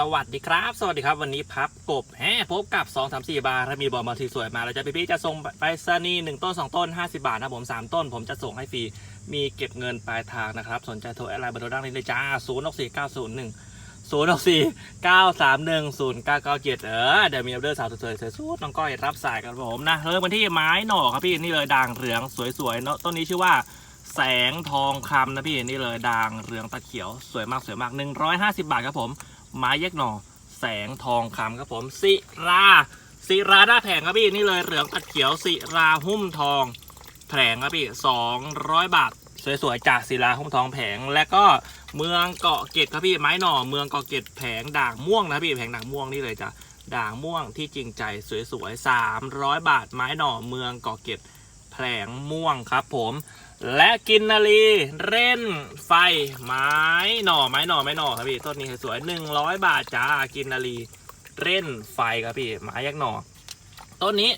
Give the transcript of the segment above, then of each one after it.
สวัสดีครับ สวัสดีครับวันนี้พับกบแฮพบกับ2 3 4 บาร์ถ้ามีบอลมาทีสวยมาเราจะพี่พี่ๆจะส่งไปสนีหนึ่งต้น 2 ต้น 50 บาทนะผม 3 ต้น ผมจะส่งให้ฟรี มีเก็บเงินปลายทางนะครับ สนใจโทรแอดไลน์เบอร์โทรด้านนี้เลยจ้า0 6 4 9 0 1 0 6 4 9 3 1 0 9 9 7เออเดี๋ยวมีออเดอร์สาวสวยๆสวยน้องก้อยรับสายกันครับผมนะเริ่มกันที่ไม้หน่อครับพี่นี่เลยด่างเหลืองสวยๆเนาะต้นนี้ชื่อว่าแสงทองคำนะพี่นี่เลยด่างเหลืองตะเขียวสวยมากสวยมาก 150 บาทครับผม ไม้แยกหน่อ แสงทองคำครับผมศิราศิราหน้าแผงครับพี่นี่เลยเหลืองตัดเขียวศิราหุ้มทองแผงครับพี่200บาทสวยๆจากศิลาหุ้มทองแผง และก็เมืองเกาะเกร็ดครับพี่ไม้หน่อเมืองเกาะเกร็ดแผงด่างม่วงนะพี่แผงด่างม่วงนี่เลยจ้ะด่างม่วงที่จริงใจสวยๆ300 บาทไม้หน่อเมืองเกาะเกร็ดแผงม่วงครับผม และกินนาลีเร่นไฟไม้หน่อไม้หน่อไม้หน่อครับพี่ต้นนี้สวยหนึ่งร้อยบาทจ้ากินนาลีเร่นไฟครับพี่ไม้ยักษ์หน่อต้นนี้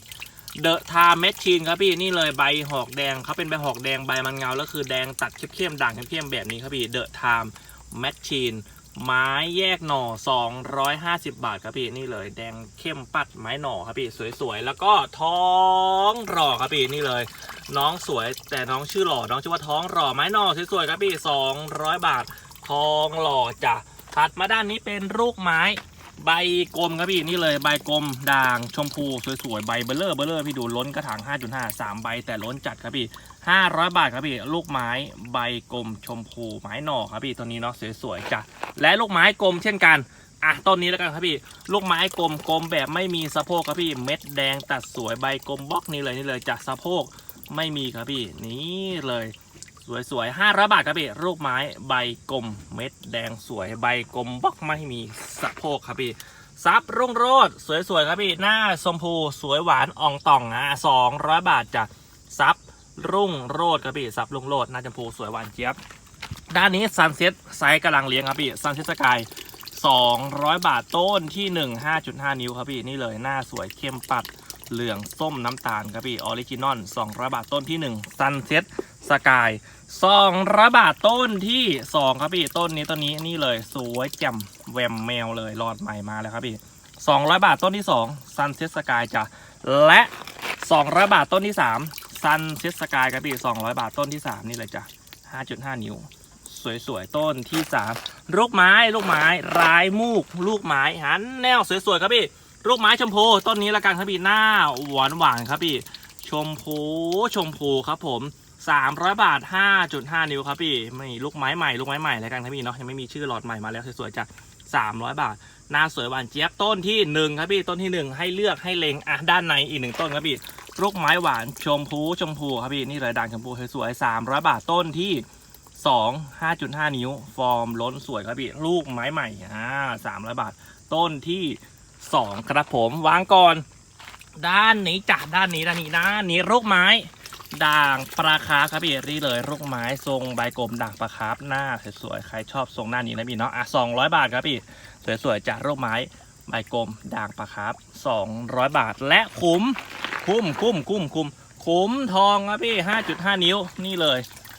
เดอะทาเมชชีนครับพี่นี่เลยใบหอกแดงเขาเป็นใบหอกแดงใบมันเงาแล้วคือแดงตัดเข้มๆด่างเข้มๆแบบนี้ครับพี่เดอะไทม์แมชชีน ไม้แยกหน่อ 250 บาทครับพี่นี่เลย แดงเข้มปัดไม้หน่อครับพี่สวยๆ แล้วก็ท้องหล่อครับพี่นี่เลย น้องสวยแต่น้องชื่อหล่อน้องชื่อว่าท้องหล่อไม้หน่อสวยๆครับพี่200 บาททองหล่อจ้ะถัดมาด้านนี้เป็นลูกไม้ ใบกลมครับพี่นี่เลยใบกลมด่างชมพูสวยๆใบเบลเลอร์เบลเลอร์พี่ดูล้นกระถาง 5.5 3 ใบแต่ล้นจัดครับพี่500 บาทครับพี่ลูกไม้ใบกลมชมพูไม้หน่อครับพี่ตัวนี้เนาะสวยๆจ้ะและลูกไม้กลมเช่นกันอะต้นนี้แล้วกันครับพี่ลูกไม้กลมกลมแบบไม่มีสะโพกครับพี่เม็ดแดงตัดสวยใบกลมบล็อกนี่เลยนี่เลยจากสะโพกไม่มีครับพี่นี่เลย สวยๆห้าร้อยบาทครับพี่รูปไม้ใบกลมเม็ดแดงสวยใบกลมบล็อกไม่มีสะโพกครับพี่ซับรุ่งโรดสวยๆครับพี่หน้าชมพูสวยหวานอ่องต่องอะสองร้อยบาทจากซับรุ่งโรดครับพี่ซับรุ่งโรดหน้าชมพูสวยหวานเจี๊ยบด้านนี้ซันเซ็ตไซส์กำลังเลี้ยงครับพี่ซันเซ็ตสกาย200 บาทต้นที่ 1 5.5 นิ้วครับพี่นี่เลยหน้าสวยเข้มปัดเหลืองส้มน้ำตาลครับพี่ออริจินอล200 บาทต้นที่1 Sunset Sky 200บาทต้นที่2ครับพี่ต้นนี้ต้นนี้นี่เลยสวยแจ่มแวมแมวเลยรอดใหม่มาแล้วครับพี่200บาทต้นที่2 Sunset Sky จ้ะและ200บาทต้นที่3 Sunset Sky ครับพี่200บาทต้นที่3นี่เลยจ้ะ5.5นิ้วสวยๆต้นที่3ลูกไม้ลูกไม้ร้ายมูก ลูกไม้หันแนวสวยๆครับพี่ลูกไม้ชมพูต้นนี้ละกันครับพี่หน้าหวานหวานๆครับพี่ชมพูชมพูครับผม 300 บาท 5.5 นิ้วครับพี่ไม่ลูกไม้ใหม่ลูกไม้ใหม่แล้วกันครับพี่เนาะยังไม่มีชื่อหลอดใหม่มาแล้วสวยๆจ้ะ300 บาทหน้าสวยหวานเจี๊ยบต้นที่หนึ่งครับพี่ต้นที่หนึ่งให้เลือกให้เลงอะด้านในอีกหนึ่งต้นครับพี่ลูกไม้หวานชมพูชมพูครับพี่นี่เลยด่างชมพูสวยๆ300 บาทต้นที่สองห้าจุดห้านิ้ว ฟอร์มล้นสวยครับพี่ลูกไม้ใหม่อ่าสามร้อยบาท ต้นที่สองครับผมวางก่อน ด้านนี้จ้ะด้านนี้ด้านนี้ด้านนี้ลูกไม้ ด่างปลาคาร์ครับพี่นี่เลยลูกไม้ทรงใบกลมด่างปลาคาร์ฟหน้าสวยๆใครชอบทรงหน้านี้นะพี่เนาะอะสองร้อยบาทครับพี่สวยๆจากลูกไม้ใบกลมด่างปลาคาร์ฟสองร้อยบาท และคุ้มคุ้มคุ้มคุ้มคุ้มคุ้มทองครับพี่ห้าจุดห้านิ้วนี่เลย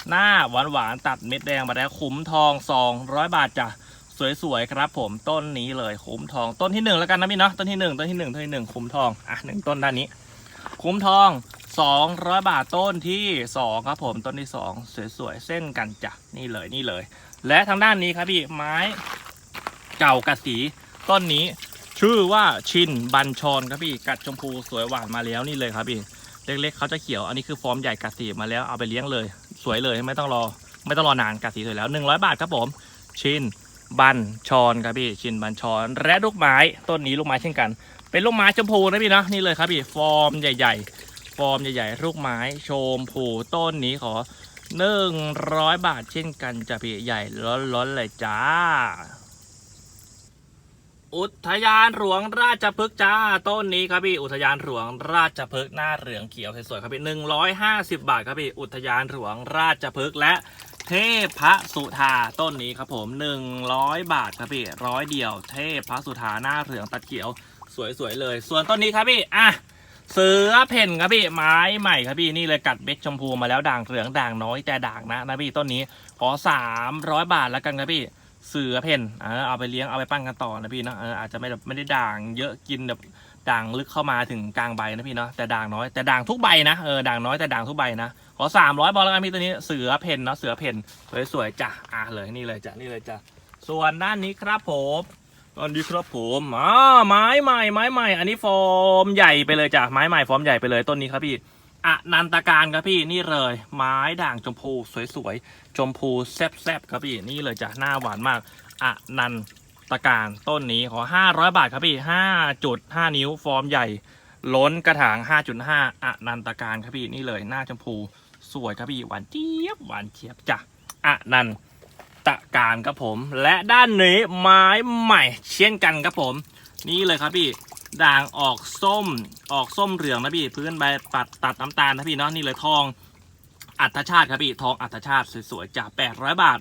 หน้าหวานหวานๆตัดเม็ดแดงมาแล้วขุมทอง200บาทจ้ะสวยๆครับผมต้นนี้เลยขุมทองต้นที่หนึ่งแล้วกันนะพี่เนาะต้นที่หนึ่งต้นที่หนึ่งต้นที่หนึ่งขุมทองอะหนึ่งต้นด้านนี้ขุมทอง 200 บาทต้นที่สองครับผมต้นที่สองสวยๆ เส้นกันจ้ะนี่เลยนี่เลย และทางด้านนี้ครับพี่ไม้เก่ากระสีต้นนี้ ชื่อว่าชินบัญชรครับพี่กัดชมพูสวยหวานมาแล้วนี่เลยครับพี่เล็กๆเขาจะเขียวอันนี้คือฟอร์มใหญ่กัดสีมาแล้วเอาไปเลี้ยงเลย สวยเลยไม่ต้องรอ ไม่ต้องรอนานกัดสีสวยแล้ว 100 บาทครับผม ชินบัญชรครับพี่ชินบัญชรและลูกไม้ต้นนี้ลูกไม้เช่นกัน เป็นลูกไม้ชมพูนะพี่นะนี่เลยครับพี่ฟอร์มใหญ่ ๆ ฟอร์มใหญ่ๆลูกไม้ชมพูต้นนี้ขอ100บาทเช่นกันจะพี่ใหญ่ล้นๆเลยจ้า อุทยานหลวงราชพฤกษ์จ้าต้นนี้ครับพี่อุทยานหลวงราชพฤกษ์หน้าเหลืองเขียวสวยๆครับพี่หนึ่งร้อยห้าสิบบาทครับพี่อุทยานหลวงราชพฤกษ์และเทพสุธาต้นนี้ครับผมหนึ่งร้อยบาทครับพี่ร้อยเดียว เทพสุธาหน้าเหลืองตัดเขียวสวยๆเลย ส่วนต้นนี้ครับพี่อะ เสือเพ่นครับพี่ไม้ใหม่ครับพี่นี่เลยกัดเบ็ดชมพูมาแล้วด่างเหลืองด่างน้อยแต่ด่างนะนะพี่ต้นนี้ขอสามร้อยบาทแล้วกันครับพี่เสือเพ่นเออเอาไปเลี้ยงเอาไปปั้นกันต่อนะพี่เนาะเอออาจจะไม่แบบไม่ได้ด่างเยอะกินแบบด่างลึกเข้ามาถึงกลางใบนะพี่เนาะแต่ด่างน้อยแต่ด่างทุกใบนะเออด่างน้อยแต่ด่างทุกใบนะขอสามร้อยบอลแล้วกันพี่ตัวนี้เสือเพ่นเนาะเสือเพ่นสวยๆจ้ะอะเลยนี่เลยจ้ะนี่เลยจ้ะส่วนด้านนี้ครับผม ตอนนี้ครับผมอ่าไม้ใหม่ไม้ใหม่ อันนี้ฟอร์มใหญ่ไปเลยจ้ะไม้ใหม่ฟอร์มใหญ่ไปเลยต้นนี้ครับพี่อนันตการครับพี่นี่เลย ไม้ด่างชมพูสวยๆชมพูแซบๆครับพี่นี่เลยจ้ะหน้าหวานมากอนันตการต้นนี้ขอ 500 บาทครับพี่5.5 นิ้วฟอร์มใหญ่ ล้นกระถาง 5.5อนันตการครับพี่นี่เลยหน้าชมพูสวยครับพี่หวานเจี๊ยบหวานเจี๊ยบจ้ะอนันต การครับผม และด้านนี้ไม้ใหม่เช่นกันครับผม นี่เลยครับพี่ด่างออกส้มออกส้มเหลืองนะพี่พื้นใบปัดตัดน้ำตาลนะพี่เนาะนี่เลยทองอัตชาติครับพี่ทองอัตชาติสวยๆจาก800 บาท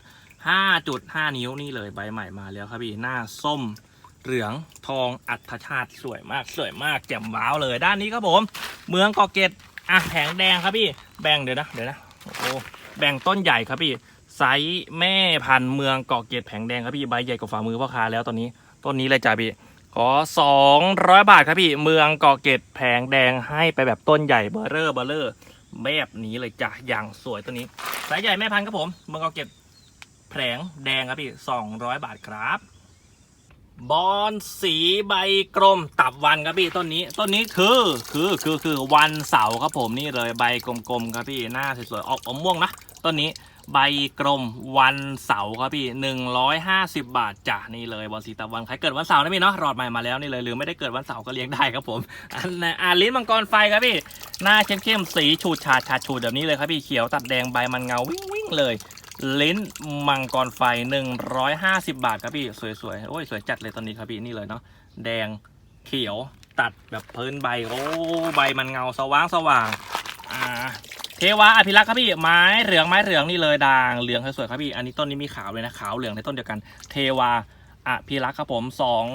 5.5 นิ้วนี่เลยใบใหม่มาแล้วครับพี่หน้าส้มเหลืองทองอัตชาติสวยมากสวยมากแจ่มว้าวเลยด้านนี้ครับผม เมืองกาะเกร็ดอะแผงแดงครับพี่แบ่งเดี๋ยวนะเดี๋ยวนะโอ้แบ่งต้นใหญ่ครับพี่ ไซส์แม่พันเมืองเกาะเกร็ดแผงแดงครับพี่ใบใหญ่กว่าฝ่ามือพ่อค้าแล้วตอนนี้ต้นนี้เลยจ้าพี่ขอ200บาทครับพี่เมืองเกาะเกร็ดแผงแดงให้ไปแบบต้นใหญ่เบอร์เรอร์เบอร์เรอร์แบบนี้เลยจ้ะอย่างสวยตัวนี้สายใหญ่แม่พันครับผมเมืองเกาะเกร็ดแผงแดงครับพี่200บาทครับบอนสีใบกลมตับวันครับพี่ต้นนี้ต้นนี้คือคือคือคือวันเสาร์ครับผมนี่เลยใบกลมๆครับพี่หน้าสวยๆออกอมม่วงนะต้นนี้ ใบกลมวันเสาร์ครับพี่หนึ่งร้อยห้าสิบบาทจ้ะนี่เลยบอลสีตะวันใครเกิดวันเสาร์นะพี่เนาะรอดใหม่มาแล้วนี่เลยหรือไม่ได้เกิดวันเสาร์ก็เลี้ยงได้ครับผมอันนะอ่าลิ้นมังกรไฟครับพี่หน้าเข้มๆสีฉูดฉาดฉาดฉูดแบบนี้เลยครับพี่เขียวตัดแดงใบมันเงาวิ่งวิ่งเลยลิ้นมังกรไฟ 150 บาทครับพี่สวยๆโอ้ยสวยจัดเลยตอนนี้ครับพี่นี่เลยเนาะแดงเขียวตัดแบบพื้นใบโอ้ใบมันเงาสว่างสว่างอ่า เทวาอภิรักษ์ครับพี่ไม้เหลืองไม้เหลืองนี่เลยด่างเหลืองสวยๆครับพี่อันนี้ต้นนี้มีขาวเลยนะขาวเหลืองในต้นเดียวกัน เทวาอภิรักษ์ครับผม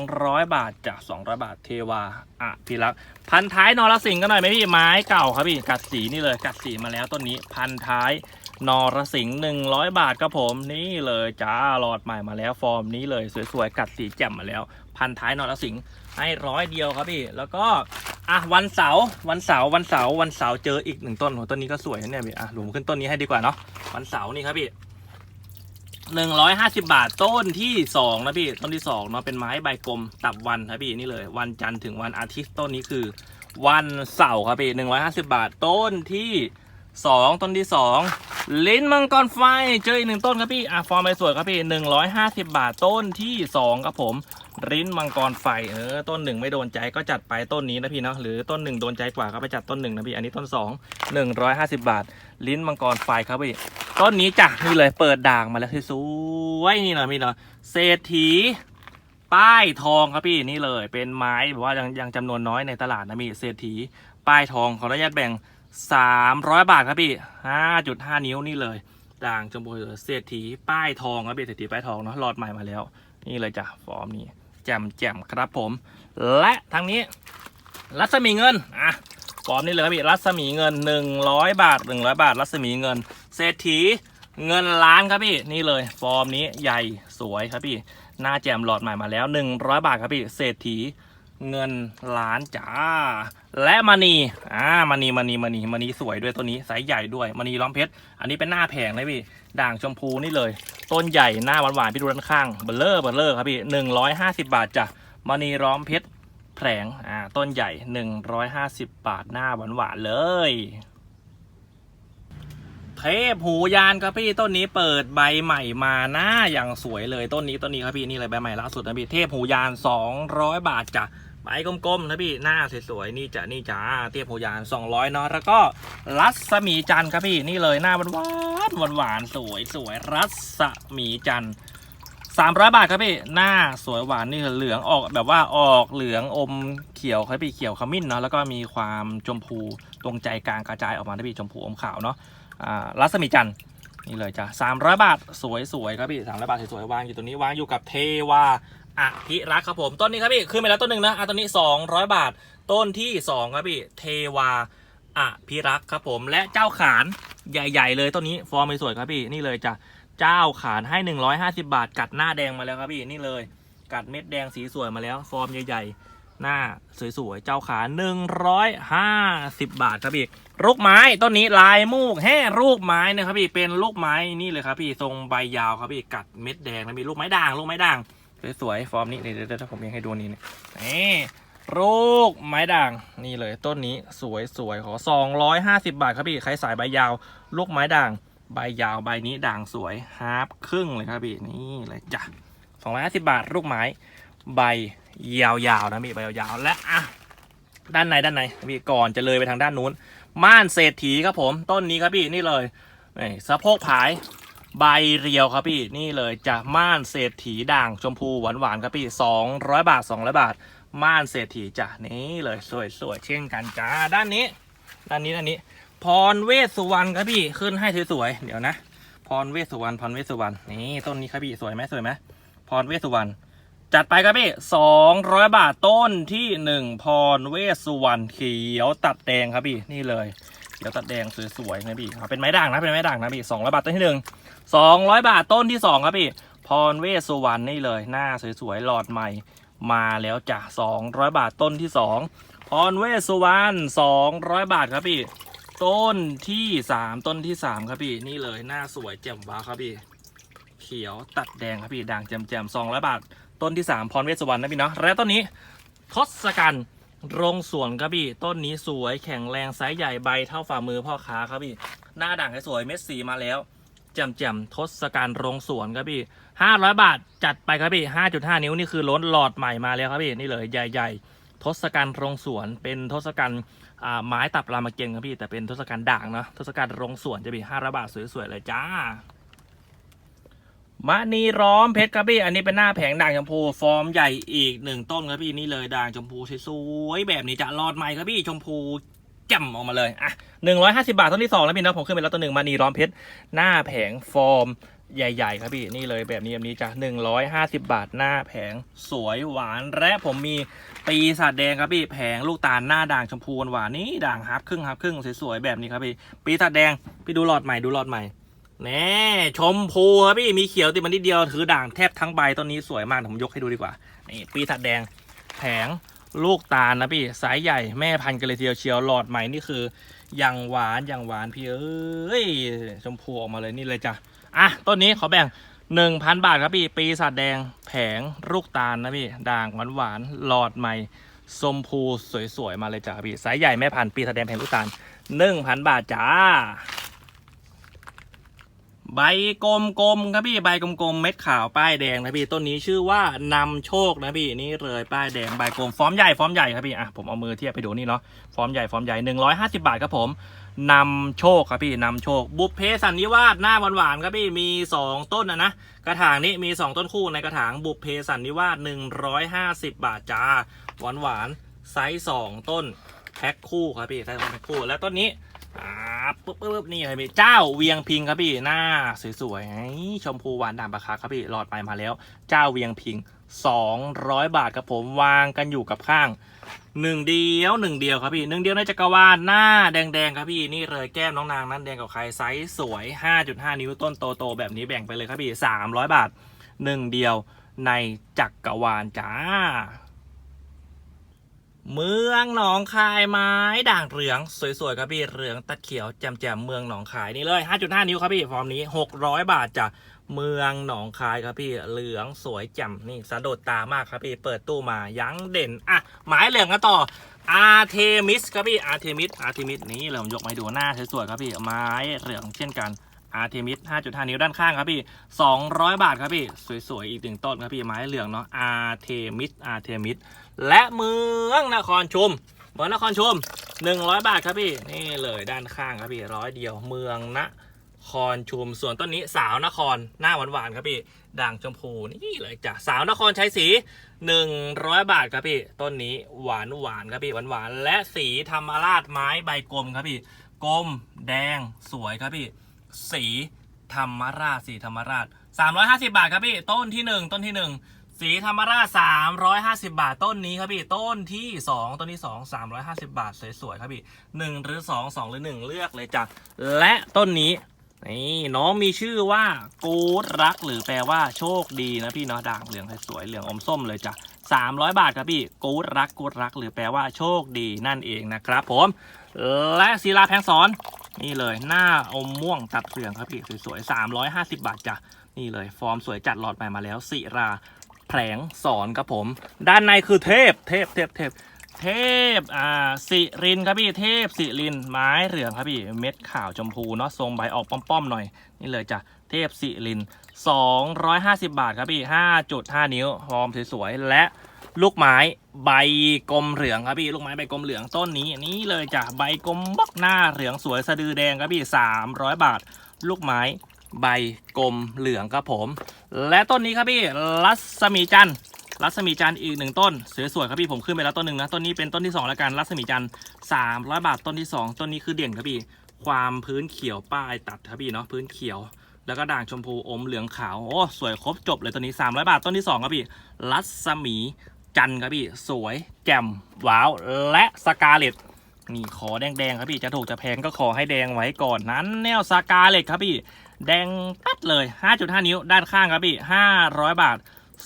200 บาทจาก200 บาท เทวาอภิรักษ์พันท้ายนรสิงห์กันหน่อยไหมพี่ไม้เก่าครับพี่กัดสีนี่เลยกัดสีมาแล้วต้นนี้พันท้าย นอรสิงห์100บาทครับผมนี่เลยจ้าหลอดใหม่มาแล้วฟอร์มนี้เลยสวยๆกัดสีแจ่มมาแล้ว พันท้ายนอรสิงห์ให้ร้อยเดียวครับพี่แล้วก็อะวันเสาร์วันเสาร์วันเสาร์วันเสาร์เจออีกหนึ่งต้นโหต้นนี้ก็สวยนะเนี่ยพี่อะหลุมขึ้นต้นนี้ให้ดีกว่าเนาะวันเสาร์นี่ครับพี่หนึ่งร้อยห้าสิบาทต้นที่สองนะพี่ต้นที่สองเนาะเป็นไม้ใบกลมตับวันครับพี่นี่เลย วันจันทร์ถึงวันอาทิตย์ต้นนี้คือ วันเสาร์ครับพี่หนึ่งร้อยห้าสิบาทต้นที่ สองต้นที่สองลิ้นมังกรไฟเจออีกหนึ่งต้นครับพี่อะฟอร์มใบสวยครับพี่หนึ่งร้อยห้าสิบาทต้นที่สองครับผมริ้นมังกรไฟเออต้นหนึ่งไม่โดนใจก็จัดไปต้นนี้นะพี่เนาะหรือต้นหนึ่งโดนใจกว่าก็ไปจัดต้นหนึ่งนะพี่อันนี้ต้นสองหนึ่งร้อยห้าสิบาท ลิ้นมังกรไฟครับพี่ต้นนี้จ้ะนี่เลยเปิดด่างมาแล้วสวยนี่เนาะพี่เนาะเศรษฐีป้ายทองครับพี่นี่เลย เป็นไม้แบบว่ายังยังจำนวนน้อยในตลาดนะพี่เศรษฐีป้ายทองขออนุญาตแบ่ง 300 บาทครับพี่5.5 นิ้วนี่เลยด่างจมพูเศรษฐีป้ายทองครับพี่เศรษฐีป้ายทองเนาะหลอดใหม่มาแล้ว นี่เลยจ้ะฟอร์มนี้แจ่มแจ่มครับผม และทางนี้รัศมีเงินอะฟอร์มนี้เลยครับพี่รัศมีเงิน 100 บาท 100 บาท รัศมีเงิน เศรษฐีเงินล้านครับพี่นี่เลย ฟอร์มนี้ใหญ่สวยครับพี่หน้าแจ่มหลอดใหม่มาแล้ว 100 บาทครับพี่เศรษฐีเงินล้านจ้า และมณีอ่ามณีมณีมณีมณีสวยด้วยตัวนี้ไซส์ใหญ่ด้วยมณีล้อมเพชร อันนี้เป็นหน้าแผงเลยพี่ ด่างชมพูนี่เลย ต้นใหญ่หน้าหวานๆพี่ดูด้านข้างเบลเลอร์เบลเลอร์ครับพี่หนึ่งร้อยห้าสิบาทจ้ะมณีล้อมเพชรแผงอ่าต้นใหญ่หนึ่งร้อยห้าสิบบาทหน้าหวานๆเลยเทพหูยานครับพี่ต้นนี้เปิดใบใหม่มาหน้าอย่างสวยเลยต้นนี้ต้นนี้ครับพี่นี่เลยใบใหม่ล่าสุดนะพี่เทพหูยาน200บาทจ้ะ ใบกลมๆนะพี่หน้าสวยๆนี่จะนี่จ้าเทพหูยาน 200เนาะแล้วก็รัศมีจันทร์ครับพี่นี่เลยหน้าหวานหวานหวานสวยสวยรัศมีจันทร์300 บาทครับพี่หน้าสวยหวานนี่เหลืองออกแบบว่าออกเหลืองอมเขียวครับพี่เขียวขมิ้นเนาะแล้วก็มีความชมพูตรงใจกลางกระจายออกมานะพี่ชมพูอมขาวเนาะอ่ารัศมีจันทร์นี่เลยจ้ะสามร้อยบาทสวยสวยๆครับพี่สามร้อยบาทสวยๆวางอยู่ตรงนี้วางอยู่กับเทวา อภิรักษ์ครับผม ต้นนี้ครับพี่ขึ้นไปแล้วต้นหนึ่งนะอะต้นนี้สองร้อยบาท ต้นที่สองครับพี่ เทวาอภิรักษ์ครับผม และเจ้าขานใหญ่ ๆ เลยต้นนี้ฟอร์มสวยครับพี่นี่เลยจ้ะเจ้าขานให้ 150 บาท กัดหน้าแดงมาแล้วครับพี่นี่เลย กัดเม็ดแดงสีสวยมาแล้ว ฟอร์มใหญ่ๆ หน้าสวยๆเจ้าขาน150 บาทครับพี่ลูกไม้ต้นนี้ลายมูกแห่ลูกไม้นะครับพี่เป็นลูกไม้นี่เลยครับพี่ทรงใบยาวครับพี่กัดเม็ดแดงนะพี่ลูกไม้ด่างลูกไม้ด่าง สวยๆฟอร์มนี้เดี๋ยวเดี๋ยวผมยังให้ดูนี่นี่นี่ลูกไม้ด่างนี่เลยต้นนี้สวยๆขอ 250 บาทครับพี่ใครสายใบยาว ลูกไม้ด่าง ใบยาวใบนี้ด่างสวยฮาร์ปครึ่งเลยครับพี่นี่เลยจ้ะ250 บาทลูกไม้ ใบยาวๆนะพี่ใบยาวๆและอะด้านในด้านในพี่ก่อนจะเลยไปทางด้านนู้น ม่านเศรษฐีครับผมต้นนี้ครับพี่นี่เลยนี่สะโพกผาย ใบเรียวครับพี่นี่เลยจะม่านเศรษฐีด่างชมพูหวานๆครับพี่200บาท200บาท ม่านเศรษฐีจ้ะนี่เลยสวยๆเช่นกันจ้าด้านนี้ ด้านนี้ด้านนี้ พรเวสสุวรรณครับพี่ขึ้นให้สวยๆเดี๋ยวนะ พรเวสสุวรรณพรเวสสุวรรณนี่ต้นนี้ครับพี่สวยไหมสวยไหมพรเวสสุวรรณจัดไปครับพี่สองร้อยบาทต้นที่หนึ่งพรเวสสุวรรณเขียวตัดแดงครับพี่นี่เลย ขียวตัดแดงสวยๆนะพี่เป็นไม้ด่างนะเป็นไม้ด่างนะพี่สองร้อยบาทต้นที่หนึ่งสองร้อยบาทต้นที่สองครับพี่พรเวสสุวรรณนี่เลยหน้าสวยๆหลอดใหม่มาแล้วจ้ะสองร้อยบาทต้นที่สองพรเวสสุวรรณสองร้อยบาทครับพี่ต้นที่สามต้นที่สามครับพี่นี่เลยหน้าสวยแจ่มว้าครับพี่เขียวตัดแดงครับพี่ด่างแจ่มแจ่มสองร้อยบาท ต้นที่สามพรเวสสวรรณนะพี่เนาะและต้นนี้ทศกัณฐ์ โรงสวนครับพี่ ต้นนี้สวยแข็งแรงไซส์ใหญ่ใบเท่าฝ่ามือพ่อค้าครับพี่ หน้าด่างสวยเม็ดสีมาแล้วแจ่มแจ่มทศกัณฐ์โรงสวนครับพี่ห้าร้อยบาทจัดไปครับพี่ห้าจุดห้านิ้วนี่คือล้นหลอดใหม่มาแล้วครับพี่นี่เลยใหญ่ ๆ ทศกัณฐ์โรงสวนเป็นทศกัณฐ์ไม้ตับรามเกียงครับพี่แต่เป็นทศกัณฐ์ด่างเนาะทศกัณฐ์โรงสวนจะมีห้าร้อยบาทสวยๆเลยจ้า มะนีร้อมเพชรครับพี่ อันนี้เป็นหน้าแผงด่างชมพูฟอร์มใหญ่อีกหนึ่งต้นครับพี่นี่เลยด่างชมพูสวยๆแบบนี้จะรอดไหมครับพี่ชมพูแจ่มออกมาเลยอะหนึ่งร้อยห้าสิบาทต้นที่สองแล้วพี่นะผมขึ้นไปแล้วตัวหนึ่งมานีร้อมเพชรหน้าแผงฟอร์มใหญ่ๆ ครับพี่นี่เลยแบบนี้แบบนี้จะหนึ่งร้อยห้าสิบาทหน้าแผงสวยหวานและผมมีปีศาจแดงครับพี่แผงลูกตาลหน้าด่างชมพูหวานนี่ด่างฮับครึ่งฮับครึ่งสวยๆแบบนี้ครับพี่ปีศาจแดงพี่ดูหลอดใหม่ดูหลอดใหม่ แน่ชมพูครับพี่มีเขียวติดมันนิดเดียวถือด่างแทบทั้งใบต้นนี้สวยมากผมยกให้ดูดีกว่านี่ปีถัดแดงแผงลูกตาลนะพี่สายใหญ่แม่พันธุ์กันเลยทีเดียวเชียวหลอดใหม่นี่คืออย่างหวานอย่างหวานพี่เอ้ยชมพูออกมาเลยนี่เลยจ้ะอะต้นนี้ขอแบ่งหนึ่งพันบาทครับพี่ ปีศาจแดงแผงลูกตาลนะพี่ ด่างหวานหวานหลอดใหม่ชมพูสวยๆ มาเลยจ้ะพี่ สายใหญ่แม่พันปีศาจแดงแผงลูกตาลหนึ่งพันบาทจ้า ใบกลมๆครับพี่ใบกลมๆเม็ดขาวป้ายแดงนะพี่ต้นนี้ชื่อว่านำโชคนะพี่นี่เลยป้ายแดงใบกลมฟอร์มใหญ่ฟอร์มใหญ่ครับพี่อะผมเอามือเทียบไปดูนี่เนาะฟอร์มใหญ่ฟอร์มใหญ่หนึ่งร้อยห้าสิบาทครับผมนำโชคครับพี่นำโชค บุพเพสันนิวาสหน้าหวานๆครับพี่มีสองต้นนะนะกระถางนี้มีสองต้นคู่ในกระถางบุพเพสันนิวาสหนึ่งร้อยห้าสิบบาทจ้าหวานๆไซส์สองต้นแพ็คคู่ครับพี่ไซส์สองแพ็คคู่ แล้วต้นนี้ ปุ๊บปุ๊บนี่เลยพี่เจ้าเวียงพิงครับพี่หน้าสวยๆไอ้ชมพูหวานด่างปลาคาครับพี่หลอดไปมาแล้ว เจ้าเวียงพิง 200 บาทครับผมวางกันอยู่กับข้างหนึ่งเดียวหนึ่งเดียวครับพี่หนึ่งเดียวในจักรวาลหน้าแดงๆครับพี่นี่เลยแก้มน้องนางนั้นแดงกับใครไซส์สวย 5.5 นิ้วต้นโตๆแบบนี้แบ่งไปเลยครับพี่300 บาทหนึ่งเดียวในจักรวาลจ้า เมืองหนองคายไม้ด่างเหลือง สวยๆครับพี่เหลืองตัดเขียวแจ่มๆเมืองหนองคายนี่เลย 5.5 นิ้วครับพี่ฟอร์มนี้ 600 บาทจ้ะเมืองหนองคายครับพี่เหลืองสวยแจ่มนี่สะดุดตามากครับพี่เปิดตู้มายั้งเด่นอะหมายเหลืองกันต่ออาร์เทมิสครับพี่อาร์เทมิสอาร์เทมิสนี่เรายกมาดูหน้าสวยๆครับพี่ไม้เหลืองเช่นกันอาร์เทมิส 5.5 นิ้วด้านข้างครับพี่ 200 บาทครับพี่ สวยๆ อีกหนึ่งต้นครับพี่ ไม้เหลืองเนาะอาร์เทมิสอาร์เทมิส และเมืองนครชุมเมืองนครชุม 100 บาทครับพี่นี่เลยด้านข้างครับพี่ร้อยเดียวเมืองนครชุมส่วนต้นนี้สาวนครหน้าหวานๆครับพี่ด่างชมพูนี่เลยจ้ะสาวนครใช้สี100 บาทครับพี่ต้นนี้หวานหวานครับพี่หวานหวานและสีธรรมราชไม้ใบกลมครับพี่กลมแดงสวยครับพี่ สีธรรมราชสีธรรมราช 350 บาทครับพี่ต้นที่ 1 ต้นที่ 1 สีธรรมราช350 บาท ต้นนี้ครับพี่ ต้นที่ 2 ต้นที่ 2 350 บาท สวยๆครับพี่ 1 หรือ 2 2 หรือ 1 เลือกเลยจ้ะ และต้นนี้นี่น้องมีชื่อว่ากูดรักหรือแปลว่าโชคดีนะพี่เนาะด่างเหลืองสวยๆเหลืองอมส้มเลยจ้ะ300 บาทครับพี่กูดรักกูดรักหรือแปลว่าโชคดีนั่นเองนะครับผม และศิลาแพงสอนนี่เลยหน้าอมม่วงตัดเหลืองครับพี่สวยๆ350 บาทจ้ะนี่เลยฟอร์มสวยจัดหลอดใหม่มาแล้วศิรา แผลงสอนครับผม ด้านในคือเทพเทพเทพเทพเทพอ่าสิรินครับพี่เทพสิรินไม้เหลืองครับพี่เม็ดขาวชมพูเนาะทรงใบออกป้อมๆหน่อย นี่เลยจ้ะเทพสิริน 250 บาทครับพี่ 5.5 นิ้วฟอร์มสวยๆและลูกไม้ใบกลมเหลืองครับพี่ลูกไม้ใบกลมเหลืองต้นนี้นี่เลยจ้ะใบกลมบักหน้าเหลืองสวยสะดือแดงครับพี่300 บาท ลูกไม้ ใบกลมเหลืองครับผม และต้นนี้ครับพี่รัศมีจันทร์รัศมีจันทร์อีกหนึ่งต้นสวยๆครับพี่ผมขึ้นไปแล้วต้นหนึ่งนะต้นนี้เป็นต้นที่สองแล้วกันรัศมีจันทร์สามร้อยบาทต้นที่สองต้นนี้คือเด่นครับพี่ ความพื้นเขียวป้ายตัดครับพี่เนาะพื้นเขียว แล้วก็ด่างชมพูอมเหลืองขาวโอ้สวยครบจบเลยต้นนี้300บาทต้นที่สองครับพี่รัศมีจันทร์ครับพี่สวยแจ่มว้าวและสกาเลตนี่ขอแดงๆครับพี่จะถูกจะแพงก็ขอให้แดงไว้ก่อนนั้นแนวสกาเลตครับพี่ แดงปัดเลย 5.5 นิ้วด้านข้างครับพี่ 500 บาท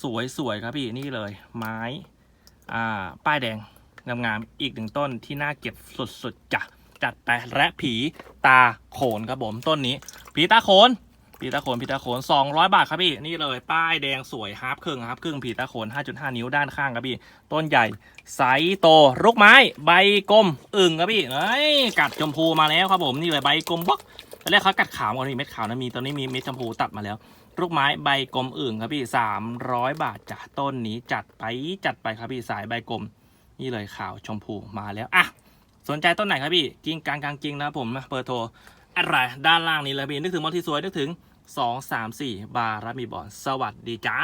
สวยสวยครับพี่นี่เลย ไม้อ่าป้ายแดงงามๆอีกหนึ่งต้นที่น่าเก็บสุดๆจ้ะจัดไปและผีตาโขนครับผมต้นนี้ ผีตาโขนผีตาโขนผีตาโขน200 บาทครับพี่นี่เลย ป้ายแดงสวยฮาร์ปครึ่งฮาร์ปครึ่งผีตาโขน 5.5 นิ้วด้านข้างครับพี่ ต้นใหญ่ไซส์โตลูกไม้ ใบกลมอึ่งครับพี่เอ้ยกัดชมพูมาแล้วครับผมนี่เลยใบกลมบล็อก ตอนแรกเขากัดขาวก่อนนี่เม็ดขาวนะมีตอนนี้มีเม็ดชมพูตัดมาแล้ว ลูกไม้ใบกลมอื่นครับพี่สามร้อยบาทจ้ะต้นนี้จัดไปจัดไปครับพี่สายใบกลม นี่เลยขาวชมพูมาแล้วอะสนใจต้นไหนครับพี่กิ้งกลางกลางจริงนะผมเบอร์โทรอะไรด้านล่างนี้เลยพี่นึกถึงมอที่สวยนึกถึง2 3 4บาร์มีบอลสวัสดีจ้า